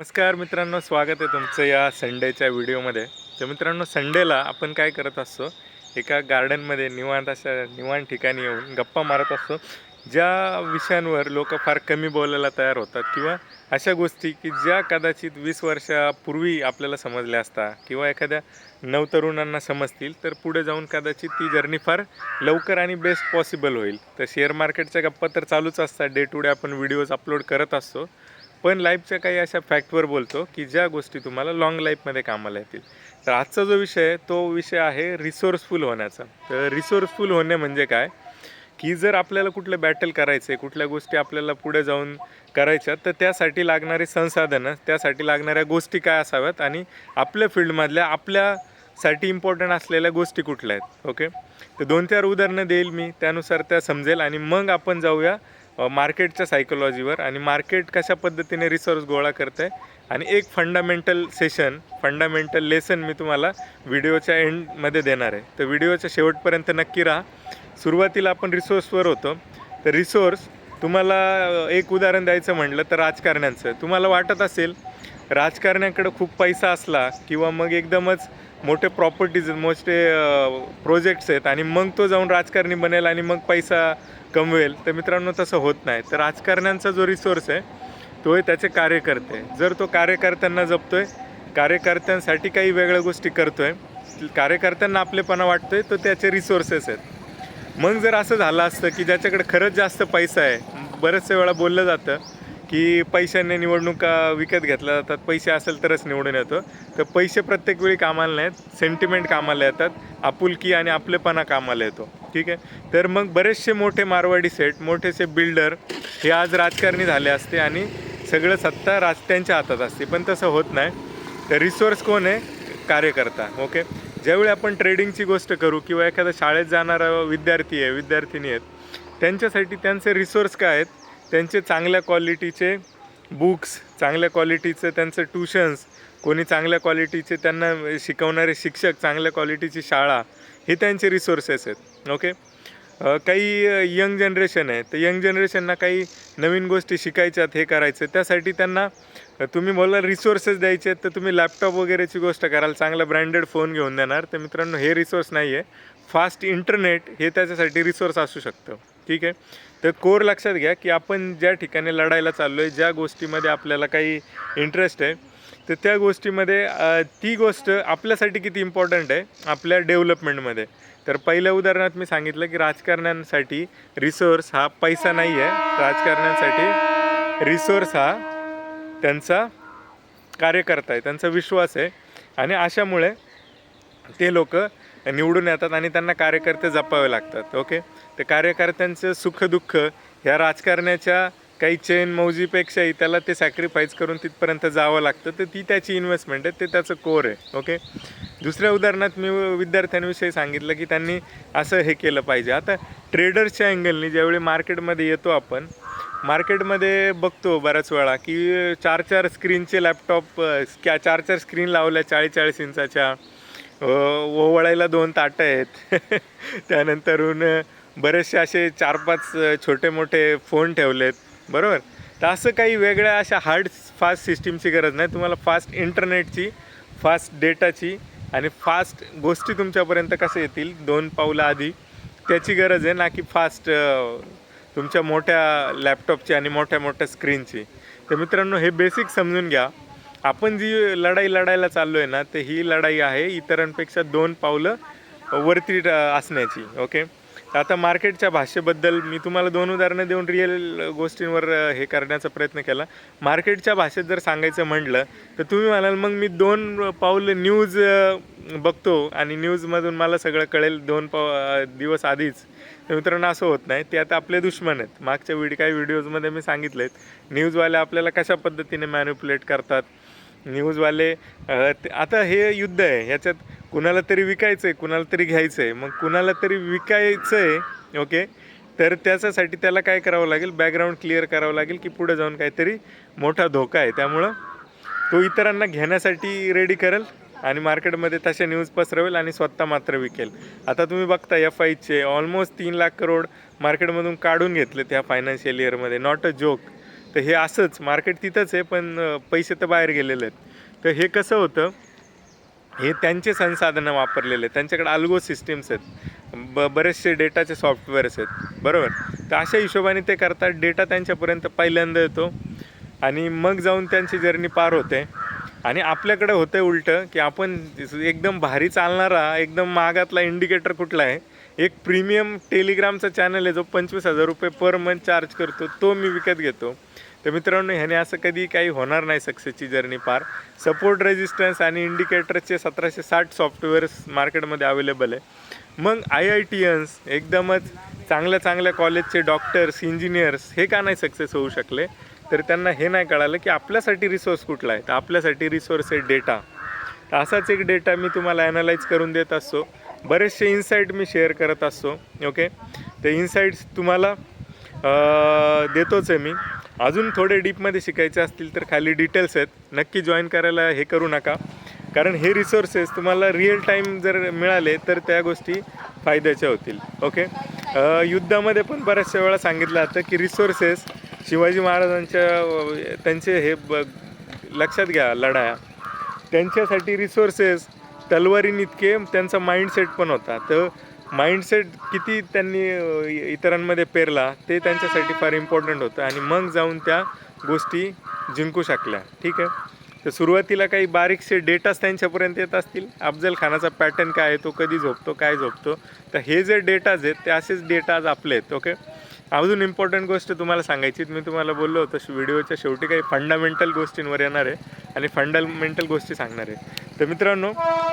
नमस्कार मित्रांनो स्वागत आहे तुमचं या संडेच्या व्हिडिओमध्ये. तर मित्रांनो संडेला आपण काय करत असतो एका गार्डनमध्ये निवांत अशा निवांत ठिकाणी येऊन गप्पा मारत असतो ज्या विषयांवर लोक फार कमी बोलायला तयार होतात किंवा अशा गोष्टी की ज्या कदाचित वीस वर्षापूर्वी आपल्याला समजल्या असता किंवा एखाद्या नवतरुणांना समजतील तर पुढे जाऊन कदाचित ती जर्नी फार लवकर आणि बेस्ट पॉसिबल होईल. तर शेअर मार्केटच्या गप्पा तर चालूच असतात. डे टू डे आपण व्हिडिओज अपलोड करत असतो. पण लाईफच्या काही अशा फॅक्टवर बोलतो की ज्या गोष्टी तुम्हाला लाँग लाईफमध्ये कामाला येतील. तर आजचा जो विषय आहे तो विषय आहे रिसोर्सफुल होण्याचा. तर रिसोर्सफुल होणे म्हणजे काय? की जर आपल्याला कुठलं बॅटल करायचं आहे कुठल्या गोष्टी आपल्याला पुढे जाऊन करायच्या तर त्यासाठी लागणारी संसाधनं त्यासाठी लागणाऱ्या गोष्टी काय असाव्यात आणि आपल्या फील्डमधल्या आपल्यासाठी इम्पॉर्टंट असलेल्या गोष्टी कुठल्या आहेत? ओके तर दोन चार उदाहरणं देईल मी त्यानुसार त्या समजेल आणि मग आपण जाऊया मार्केटच्या सायकोलॉजीवर आणि मार्केट कशा पद्धतीने रिसोर्स गोळा करतं आहे आणि एक फंडामेंटल सेशन फंडामेंटल लेसन मी तुम्हाला व्हिडिओच्या एंडमध्ये देणार आहे. तर व्हिडिओच्या शेवटपर्यंत नक्की राहा. सुरुवातीला आपण रिसोर्सवर होतो. तर रिसोर्स तुम्हाला एक उदाहरण द्यायचं म्हटलं तर राजकारण्यांचं. तुम्हाला वाटत असेल राजकारण्याकडं खूप पैसा असला किंवा मग एकदमच मोठे प्रॉपर्टीज मोठे प्रोजेक्ट्स आहेत आणि मग तो जाऊन राजकारणी बनेल आणि मग पैसा कमवेल. तर मित्रांनो तसं होत नाही. तर राजकारण्यांचा जो रिसोर्स आहे तो आहे त्याचे कार्यकर्ते. जर तो कार्यकर्त्यांना जपतोय कार्यकर्त्यांसाठी काही वेगळ्या गोष्टी करतोय कार्यकर्त्यांना आपलेपणा वाटतोय तर त्याचे रिसोर्सेस आहेत. मग जर असं झालं असतं की ज्याच्याकडे खरंच जास्त पैसा आहे बरेचसे वेळा बोललं जातं की पैशाने निवडणुका विकत घेतल्या जातात. पैसे असेल तरच निवडून येतो. तर पैसे प्रत्येक वेळी कामाला नाहीत. सेंटिमेंट कामाला येतात. आपुलकी आणि आपलेपणा कामाला येतो. ठीक आहे? तर मग बरेचसे मोठे मारवाडी सेट मोठेसे बिल्डर हे आज राजकारणी झाले असते आणि सगळं सत्ता राज त्यांच्या हातात असते. पण तसं होत नाही. तर रिसोर्स कोण आहे? कार्यकर्ता. ओके ज्यावेळी आपण ट्रेडिंगची गोष्ट करू किंवा एखाद्या शाळेत जाणारा विद्यार्थी आहे विद्यार्थिनी आहेत त्यांच्यासाठी त्यांचे रिसोर्स काय आहेत? त्यांचे चांगल्या क्वालिटीचे बुक्स चांगल्या क्वालिटीचं त्यांचं ट्युशन्स कोणी चांगल्या क्वालिटीचे त्यांना शिकवणारे शिक्षक चांगल्या क्वालिटीची शाळा हे त्यांचे रिसोर्सेस आहेत. ओके काही यंग जनरेशन आहे. तर यंग जनरेशनना काही नवीन गोष्टी शिकायच्यात हे करायचं. त्यासाठी त्यांना तुम्ही बोला रिसोर्सेस द्यायचे आहेत तर तुम्ही लॅपटॉप वगैरेची गोष्ट कराल. चांगला ब्रँडेड फोन घेऊन देणार. तर मित्रांनो हे रिसोर्स नाही आहे फास्ट इंटरनेट हे त्याच्यासाठी रिसोर्स असू शकतं. ठीक आहे. तर कोर लक्षात घ्या की आपण ज्या ठिकाणी लढायला चाललो आहे ज्या गोष्टीमध्ये आपल्याला काही इंटरेस्ट आहे तर त्या गोष्टीमध्ये ती गोष्ट आपल्यासाठी किती इम्पॉर्टंट आहे? आपल्या डेव्हलपमेंटमध्ये तर पहिल्या उदाहरणात मी सांगितलं की राजकारण्यांसाठी रिसोर्स हा पैसा नाही आहे राजकारण्यांसाठी रिसोर्स हा त्यांचा कार्यकर्ता आहे त्यांचा विश्वास आहे. आणि अशामुळे ते लोक निवडून येतात आणि त्यांना कार्यकर्ते जपावे लागतात ओके तर कार्यकर्त्यांचं सुखदुःख ह्या राजकारण्याच्या काही चेन मौजीपेक्षाही त्याला ते सॅक्रिफाईस करून तिथपर्यंत जावं लागतं. तर ती त्याची इन्व्हेस्टमेंट आहे ते त्याचं कोर आहे ओके दुसऱ्या उदाहरणात मी विद्यार्थ्यांविषयी सांगितलं की त्यांनी असं हे केलं पाहिजे. आता ट्रेडर्सच्या अँगलनी ज्यावेळी मार्केटमध्ये येतो आपण मार्केटमध्ये बघतो बऱ्याच वेळा की चार चार स्क्रीनचे लॅपटॉप चार चार स्क्रीन लावल्या चाळीस चाळीस इंचाच्या ओवळायला दोन ताटं आहेत. त्यानंतरून बरेचसे असे चार पाच छोटे मोठे फोन ठेवलेत. बरोबर? तर असं काही वेगळ्या अशा हार्ड फास्ट सिस्टीमची गरज नाही. तुम्हाला फास्ट इंटरनेटची फास्ट डेटाची आणि फास्ट गोष्टी तुमच्यापर्यंत कसं येतील दोन पावलं आधी त्याची गरज आहे ना की फास्ट तुमच्या मोठ्या लॅपटॉपची आणि मोठ्या मोठ्या स्क्रीनची तर मित्रांनो हे बेसिक समजून घ्या. आपण जी लढाई लढायला चाललो आहे ना तर ही लढाई आहे इतरांपेक्षा दोन पावलं वरती असण्याची ओके? आता मार्केटच्या भाषेबद्दल मी तुम्हाला दोन उदाहरणं देऊन रिअल गोष्टींवर हे करण्याचा प्रयत्न केला. मार्केटच्या भाषेत जर सांगायचं म्हटलं तर तुम्ही म्हणाल मग मी दोन पाऊल न्यूज बघतो आणि न्यूजमधून मला सगळं कळेल दोन पाव दिवस आधीच. मित्रांनो असं होत नाही. ते आता आपले दुश्मन आहेत. मागच्या व्हिडिओ काही व्हिडिओजमध्ये मी सांगितले आहेत न्यूजवाले आपल्याला कशा पद्धतीने मॅन्युपुलेट करतात? न्यूजवाले आता हे युद्ध आहे ह्याच्यात कुणाला तरी विकायचं आहे कुणाला तरी घ्यायचं आहे मग कुणाला तरी विकायचं आहे ओके? तर त्याच्यासाठी त्याला काय करावं लागेल? बॅकग्राऊंड क्लिअर करावं लागेल की पुढे जाऊन काहीतरी मोठा धोका आहे. त्यामुळं तो इतरांना घेण्यासाठी रेडी करेल आणि मार्केटमध्ये तशा न्यूज पसरवेल आणि स्वतः मात्र विकेल. आता तुम्ही बघता एफ आयचे ऑलमोस्ट तीन लाख करोड मार्केटमधून काढून घेतले त्या फायनान्शियल इयरमध्ये नॉट अ जोक तर हे असंच मार्केट तिथंच आहे पण पैसे तर बाहेर गेलेले आहेत. तर हे कसं होतं हे त्यांचे संसाधनं वापरलेले आहेत. त्यांच्याकडे अल्गो सिस्टीम्स आहेत. ब बरेचसे डेटाचे सॉफ्टवेअर्स आहेत. बरोबर? तर अशा हिशोबाने ते करतात. डेटा त्यांच्यापर्यंत पहिल्यांदा येतो. आणि मग जाऊन त्यांची जर्नी पार होते. आणि आपल्याकडे होतं उलटं की आपण एकदम भारी चालणारा एकदम महागातला इंडिकेटर कुठला आहे एक प्रीमियम टेलिग्रामचा चॅनल आहे जो पंचवीस हजार रुपये पर मंथ चार्ज करतो. तो मी विकत घेतो. तर मित्रांनो ह्याने असं कधी काही होणार नाही सक्सेसची जर्नी पार. सपोर्ट रेजिस्टन्स आणि इंडिकेटरचे सतराशे साठ सॉफ्टवेअर्स मार्केटमध्ये अवेलेबल आहे. मग आय आय टीयन्स एकदमच चांगल्या चांगल्या कॉलेजचे डॉक्टर्स इंजिनियर्स हे का नाही सक्सेस होऊ शकले? तर त्यांना हे नाही कळालं की आपल्यासाठी रिसोर्स कुठला आहे? तर आपल्यासाठी रिसोर्स आहे डेटा. तर असाच एक डेटा मी तुम्हाला ॲनालाइज करून देत असतो. बरेचसे इन्साईट मी शेअर करत असतो. ओके तर इन्साईट्स तुम्हाला देतोच आहे मी. अजून थोडे डीपमध्ये शिकायचे असतील तर खाली डिटेल्स आहेत. नक्की जॉईन करायला हे करू नका. कारण हे रिसोर्सेस तुम्हाला रिअल टाईम जर मिळाले तर त्या गोष्टी फायद्याच्या होतील. ओके युद्धामध्ये पण बऱ्याचशा वेळा सांगितलं जातं की रिसोर्सेस शिवाजी महाराजांच्या त्यांचे हे ब लक्षात घ्या लढाया. त्यांच्यासाठी रिसोर्सेस तलवारीनितके त्यांचा माइंडसेट पण होता. तर माइंडसेट किती त्यांनी इतरांमध्ये पेरला ते त्यांच्यासाठी फार इम्पॉर्टंट होतं. आणि मग जाऊन त्या गोष्टी जिंकू शकल्या. ठीक आहे? तर सुरुवातीला काही बारीकसे डेटाच त्यांच्यापर्यंत येत असतील. अफजल खानाचा पॅटर्न काय आहे? तो कधी झोपतो? काय झोपतो? तर हे जे डेटाज आहेत ते असेच डेटा आज आपले आहेत ओके अजून इम्पॉर्टंट गोष्ट तुम्हाला सांगायची मी तुम्हाला बोललो होतो व्हिडिओच्या शेवटी काही फंडामेंटल गोष्टींवर येणार आहे आणि फंडामेंटल गोष्टी सांगणार आहे. तर मित्रांनो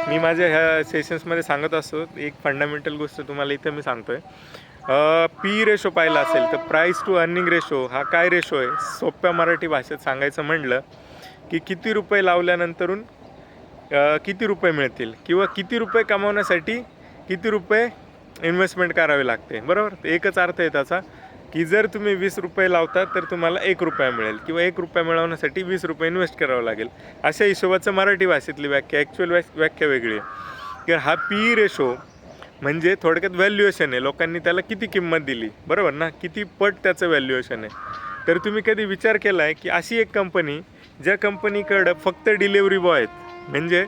मी माझ्या ह्या सेशन्समध्ये सांगत असतो एक फंडामेंटल गोष्ट तुम्हाला इथं मी सांगतोय. पी रेशो पाहिला असेल तर प्राईस टू अर्निंग रेशो हा काय रेशो आहे? सोप्या मराठी भाषेत सांगायचं म्हणलं की किती रुपये लावल्यानंतरून किती रुपये मिळतील? किंवा किती रुपये कमावण्यासाठी किती रुपये इन्व्हेस्टमेंट करावी लागते? बरोबर? एकच अर्थ आहे त्याचा. की जर तुम्ही वीस रुपये लावता तर तुम्हाला एक रुपया मिळेल किंवा एक रुपया मिळवण्यासाठी वीस रुपये इन्व्हेस्ट करावं लागेल. अशा हिशोबाचं मराठी भाषेतली व्याख्या ॲक्च्युअल व्याख्या वेगळी आहे. की हा पी रेशो म्हणजे थोडक्यात व्हॅल्युएशन आहे. लोकांनी त्याला किती किंमत दिली? बरोबर ना? किती पट त्याचं व्हॅल्युएशन आहे. तर तुम्ही कधी विचार केला आहे की अशी एक कंपनी ज्या कंपनीकडं फक्त डिलेवरी बॉय आहेत म्हणजे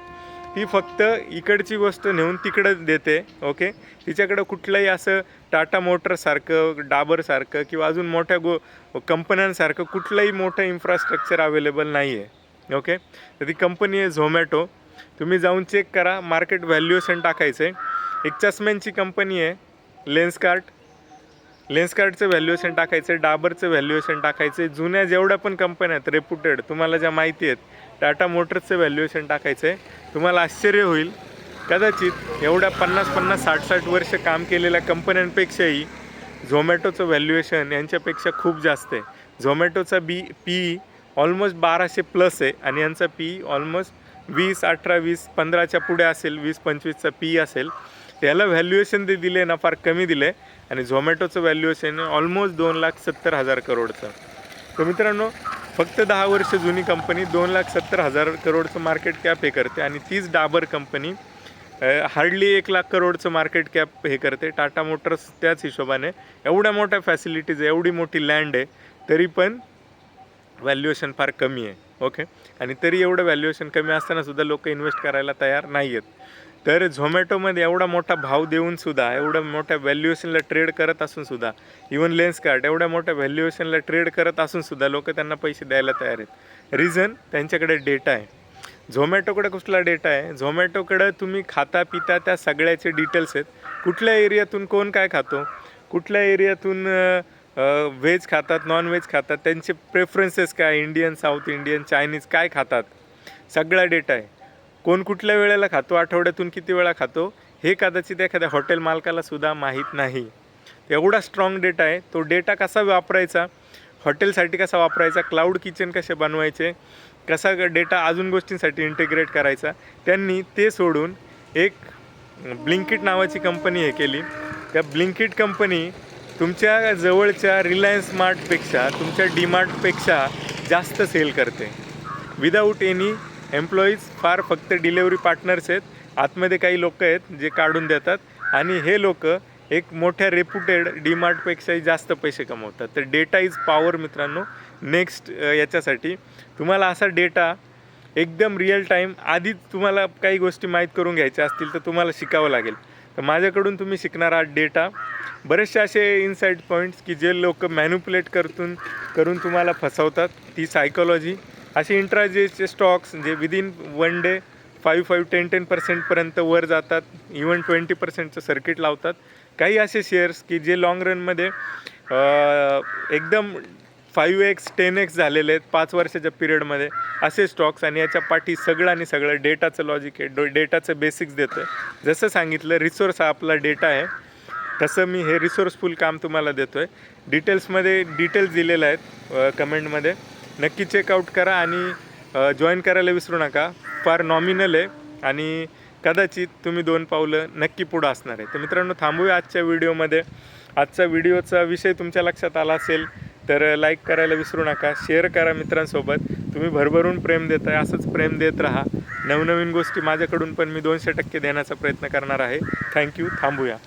ती फक्त इकडची गोष्ट नेऊन तिकडं देते ओके तिच्याकडं कुठलंही असं टाटा मोटरसारखं डाबरसारखं किंवा अजून मोठ्या गो कंपन्यांसारखं कुठलंही मोठं इन्फ्रास्ट्रक्चर अवेलेबल नाही आहे ओके तर ती कंपनी आहे झोमॅटो तुम्ही जाऊन चेक करा. मार्केट व्हॅल्युएशन टाकायचं आहे एक चष्म्यांची कंपनी आहे. लेन्सकार्ट लेन्सकार्टचं व्हॅल्युएशन टाकायचं आहे डाबरचं व्हॅल्युएशन टाकायचं आहे जुन्या जेवढ्या पण कंपन्या आहेत रेप्युटेड तुम्हाला ज्या माहिती आहेत टाटा मोटर्सचं व्हॅल्युएशन टाकायचं आहे तुम्हाला आश्चर्य होईल. कदाचित एवढ्या पन्नास पन्नास साठ साठ वर्ष काम केलेल्या कंपन्यांपेक्षाही झोमॅटोचं व्हॅल्युएशन यांच्यापेक्षा खूप जास्त आहे. झोमॅटोचा बी पी ऑलमोस्ट बाराशे प्लस आहे आणि यांचा पी ऑलमोस्ट वीस अठरा वीस पंधराच्या पुढे असेल वीस पंचवीसचा पी असेल. त्याला व्हॅल्युएशन ते दिले ना फार कमी दिले. आणि झोमॅटोचं व्हॅल्युएशन ऑलमोस्ट दोन लाख सत्तर हजार करोडचं. तर मित्रांनो फक्त दहा वर्ष जुनी कंपनी दोन लाख सत्तर हजार करोडचं मार्केट कॅप हे करते आणि तीच डाबर कंपनी हार्डली एक लाख करोडचं मार्केट कॅप हे करते. टाटा मोटर्स त्याच हिशोबाने एवढ्या मोठ्या फॅसिलिटीज आहे एवढी मोठी लँड आहे तरी पण व्हॅल्युएशन फार कमी आहे ओके आणि तरी एवढं व्हॅल्युएशन कमी असताना सुद्धा लोक इन्व्हेस्ट करायला तयार नाही आहेत तर झोमॅटोमध्ये एवढा मोठा भाव देऊन सुद्धा एवढ्या मोठ्या व्हॅल्युएशनला ट्रेड करत असून सुद्धा इवन लेन्स कार्ड एवढ्या मोठ्या व्हॅल्युएशनला ट्रेड करत असून सुद्धा लोक त्यांना पैसे द्यायला तयार आहेत. रिझन त्यांच्याकडे डेटा आहे. झोमॅटोकडे कुठला डेटा आहे? झोमॅटोकडं तुम्ही खाता पिता त्या सगळ्याचे डिटेल्स आहेत. कुठल्या एरियातून कोण काय खातो? कुठल्या एरियातून व्हेज खातात नॉन व्हेज खातात? त्यांचे प्रेफरन्सेस काय? इंडियन साऊथ इंडियन चायनीज काय खातात? सगळा डेटा आहे. कोण कुठल्या वेळेला खातो? आठवड्यातून किती वेळा खातो? हे कदाचित एखाद्या हॉटेल मालकाला सुद्धा माहीत नाही. एवढा स्ट्रॉंग डेटा आहे. तो डेटा कसा वापरायचा? हॉटेलसाठी कसा वापरायचा क्लाउड किचन कसे बनवायचे कसा डेटा अजून गोष्टींसाठी इंटिग्रेट करायचा त्यांनी ते सोडून एक ब्लिंकिट नावाची कंपनी हे केली. त्या ब्लिंकिट कंपनी तुमच्या जवळच्या रिलायन्स मार्टपेक्षा तुमच्या डीमार्टपेक्षा जास्त सेल करते. विदाऊट एनी एम्प्लॉईज फार फक्त डिलेवरी पार्टनर्स आहेत. आतमध्ये काही लोक आहेत जे काढून देतात. आणि हे लोक एक मोठ्या रेप्युटेड डीमार्टपेक्षाही जास्त पैसे कमवतात. तर डेटा इज पॉवर मित्रांनो. नेक्स्ट याच्यासाठी तुम्हाला असा डेटा एकदम रिअल टाईम आधीच तुम्हाला काही गोष्टी माहीत करून घ्यायच्या असतील तर तुम्हाला शिकावं लागेल. तर माझ्याकडून तुम्ही शिकणार आहात डेटा बरेचसे असे इन्साईट पॉईंट्स की जे लोक मॅन्युपुलेट करतून करून तुम्हाला फसवतात. ती सायकोलॉजी असे इंट्राजेचे स्टॉक्स जे within one day five five ten ten पर्सेंटपर्यंत वर जातात. इवन ट्वेंटी पर्सेंटचं सर्किट लावतात. काही असे शेअर्स की जे लाँग रनमध्ये एकदम फाईव्ह एक्स टेन एक्स झालेले आहेत पाच वर्षाच्या पिरियडमध्ये असे स्टॉक्स आणि याच्या पाठी सगळं आणि सगळं डेटाचं लॉजिक आहे डो डेटाचं बेसिक्स देतं आहे जसं सांगितलं रिसोर्स हा आपला डेटा आहे. तसं मी हे रिसोर्सफुल काम तुम्हाला देतो आहे डिटेल्समध्ये डिटेल्स दिलेले आहेत कमेंटमध्ये नक्की चेकआउट करा आणि जॉईन करायला विसरू नका. फार नॉमिनल आहे आणि कदाचित तुम्ही दोन पावलं नक्की पुढं असणार आहे. तर मित्रांनो थांबूया आजच्या व्हिडिओमध्ये. आजचा व्हिडिओचा विषय तुमच्या लक्षात आला असेल तर लाईक करायला विसरू नका शेअर करा मित्रांसोबत. तुम्ही भरभरून प्रेम देत आहे असंच प्रेम देत राहा. नवनवीन गोष्टी माझ्याकडून पण मी दोनशे टक्के देण्याचा प्रयत्न करणार आहे. थँक्यू थांबूया.